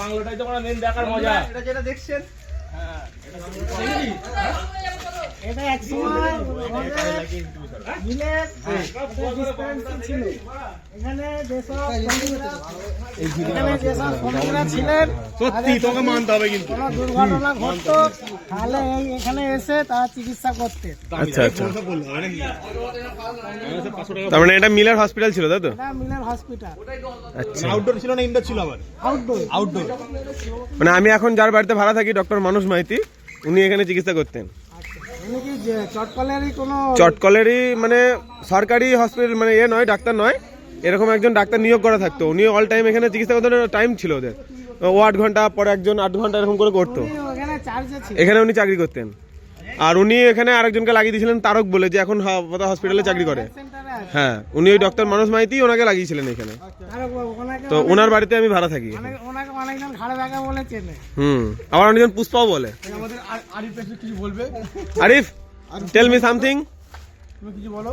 বাংলাটাই তো কোনো মেন দেখার মজা। এটা যেটা দেখছেন। এটা এক সময় আমাদের মিলের ডিসপেন্সারি ছিল এখানে যেসব এখানে যেসব শ্রমিকরা ছিলেন সত্যি তোকে মানতে হবে কিন্তু। কোনো দুর্ঘটনা ঘটতো তাহলে এই এখানে এসে তারা চিকিৎসা করতেন আচ্ছা আচ্ছা। তার মানে এটা মিলার হসপিটাল ছিল তাই তো? হসপিটাল আচ্ছা। আউটডোর ছিল না ইনডোর ছিল আবার? আউটডোর আউটডোর মানে আমি এখন যার বাড়িতে ভাড়া থাকি ডক্টর মানুষ মাইতি উনি এখানে চিকিৎসা করতেন। চটকলেরই মানে সরকারি হসপিটাল মানে এ নয় ডাক্তার নয়। এরকম একজন ডাক্তার নিয়োগ করা থাকতো। উনি অল টাইম এখানে চিকিৎসা করতে টাইম ছিল ওদের। ও আট ঘণ্টা পরে একজন আট ঘণ্টা এরকম করে করতো। এখানে উনি চাকরি করতেন। আর উনি এখানে আরেকজনকে লাগিয়ে দিয়েছিলেন তারক বলে যে এখন হসপিটালে চাকরি করে। হ্যাঁ উনি ওই ডক্টর মানুষ মাইতি ওনাকে লাগিয়েছিলেন এখানে। তো ওনার বাড়িতে আমি ভাড়া থাকি। ওনাকে অনেকজন ঘাড়ে ব্যাগা বলে চেনে। হুম আবার অনেকজন পুষ্পাও বলে। আমাদের আরিফ কিছু বলবে? আরিফ টেল মি সামথিং তুমি কিছু বলো?